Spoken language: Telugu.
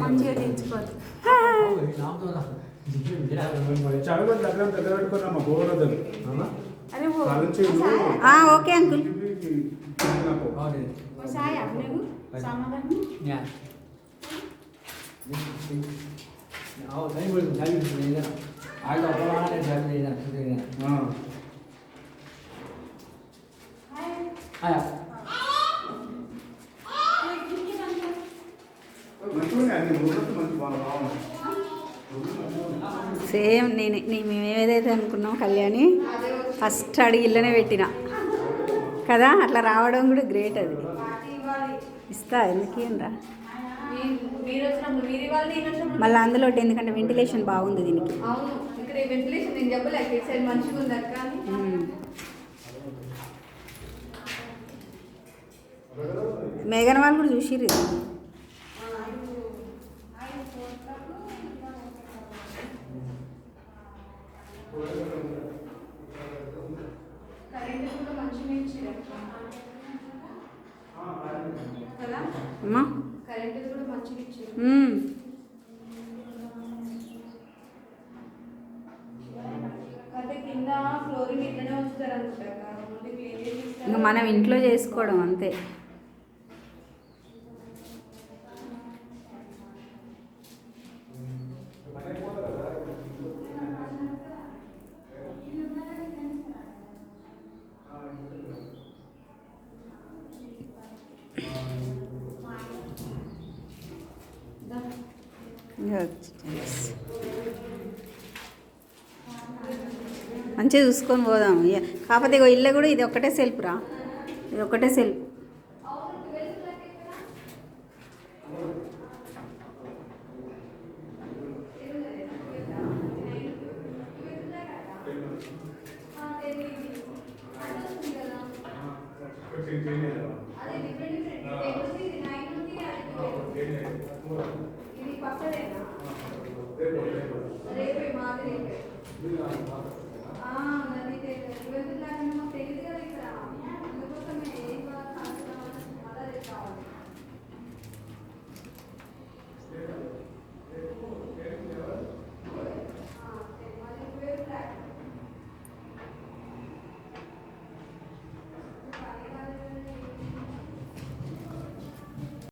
మంచిగా తెచ్చుకోవచ్చు చాలా మంది దగ్గర దగ్గర పెట్టుకున్నామా గోవర్ధన్ అరే ఓ కాలంచేలు ఆ, ఓకే అంకుల్ నాకు ఓ సాయి అప్పుడు సమాధానం ఆ. మంచిగా ఉన్నాయి అన్ని మూడు మంచి సేమ్ నేను నేను మేము ఏదైతే అనుకున్నాం కళ్యాణి ఫస్ట్ అడిగి ఇల్లనే పెట్టిన. కదా అట్లా రావడం కూడా గ్రేట్ అది. ఇస్తా ఎందుకు రా మళ్ళీ అందులో ఎందుకంటే వెంటిలేషన్ బాగుంది దీనికి. అవును. ఇక్కడ ఈ వెంటిలేషన్ అమ్మా కరెంట్ కూడా మంచిగా ఇచ్చారు మ్మ్. అంటే కింద ఫ్లోరింగ్ ఇట్లనే ఉంచుతారు అనుకుంటా. ఇంకా మనం ఇంట్లో చేసుకోవడం అంతే దా. ఇంకా మంచిగా చూసుకొని పోదాం. ఇక కాకపోతే ఇగో ఇల్లు కూడా ఇది ఒక్కటే సెల్ఫ్ రా. ఇది ఒక్కటే సెల్ఫ్ అదే